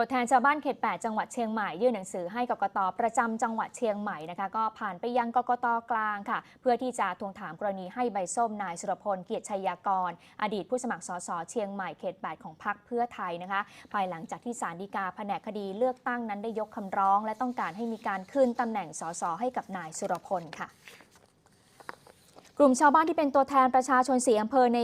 ตัวแทนชาวบ้านเขต 8 จังหวัดเชียงใหม่ยื่นหนังสือให้กกตประจำจังหวัดเชียงใหม่นะคะก็ผ่านไปยังกกตกลางค่ะ เพื่อที่จะทวงถามกรณีให้ใบส้มนายสุรพลเกียรติชัยยากร อดีตผู้สมัครสสเชียงใหม่เขต 8 ของพรรคเพื่อไทยนะคะ ภายหลังจากที่ศาลฎีกาแผนกคดีเลือกตั้งนั้นได้ยกคำร้อง และต้องการให้มีการคืนตำแหน่งสสให้กับนายสุรพลค่ะ กลุ่มชาวบ้านที่เป็นตัวแทนประชาชนสีอำเภอใน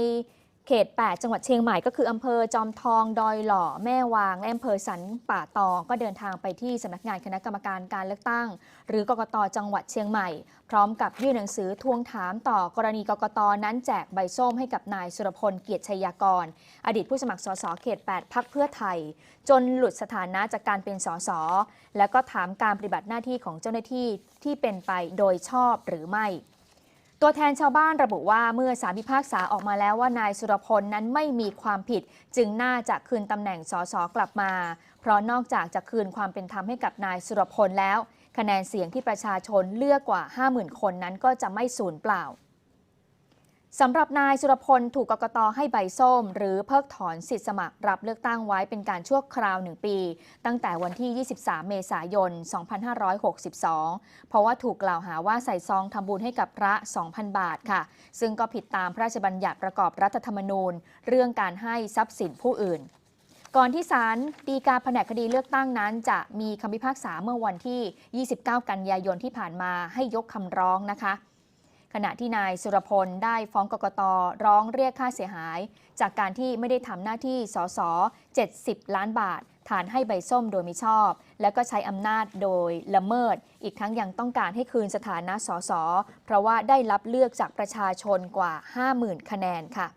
เขต 8 จังหวัดเชียงใหม่ก็คืออำเภอจอมทอง ดอยหล่อ แม่วาง และอำเภอสันป่าตอง ก็เดินทางไปที่สำนักงานคณะกรรมการการเลือกตั้ง หรือกกตจังหวัดเชียงใหม่ พร้อมกับยื่นหนังสือทวงถามต่อกรณีกกตนั้นแจกใบส้มให้กับนายสุรพลเกียรติชัยยากร อดีตผู้สมัครสสเขต 8 พักเพื่อไทย จนหลุดสถานะจากการเป็นสสและก็ถามการปฏิบัติหน้าที่ของเจ้าหน้าที่ที่เป็นไปโดยชอบหรือไม่ ตัวแทนชาวบ้านระบุว่าเมื่อสารพิพากษาออกมาแล้วว่านายสุรพลนั้นไม่มีความผิด จึงน่าจะคืนตำแหน่งสสกลับมา เพราะนอกจากจะคืนความเป็นธรรมให้กับนายสุรพลแล้ว คะแนนเสียงที่ประชาชนเลือกกว่า 50,000 คนนั้นก็จะไม่สูญเปล่า สำหรับนายสุรพลถูกกกตให้ใบส้ม หรือเพิกถอนสิทธิสมัครรับเลือกตั้งไว้เป็นการชั่วคราว 1 ปี ตั้งแต่วันที่ 23 เมษายน 2562 เพราะว่าถูกกล่าวหาว่าใส่ซองทำบุญให้กับพระ 2,000 บาทค่ะ ซึ่งก็ผิดตามพระราชบัญญัติประกอบรัฐธรรมนูญ เรื่องการให้ทรัพย์สินผู้อื่นก่อนที่ศาลฎีกาแผนกคดีเลือกตั้งนั้น จะมีคำพิพากษาเมื่อวันที่ 29 กันยายนที่ผ่านมาให้ยกคำร้องนะคะ ขณะที่นายสุรพลได้ฟ้องกกตร้องเรียกค่าเสียหาย จากการที่ไม่ได้ทำหน้าที่สส70 ล้านบาท ฐานให้ใบส้มโดยมิชอบ และก็ใช้อำนาจโดยละเมิด อีกทั้งยังต้องการให้คืนสถานะสสเพราะว่าได้รับเลือกจากประชาชนกว่า 50,000 คะแนนค่ะ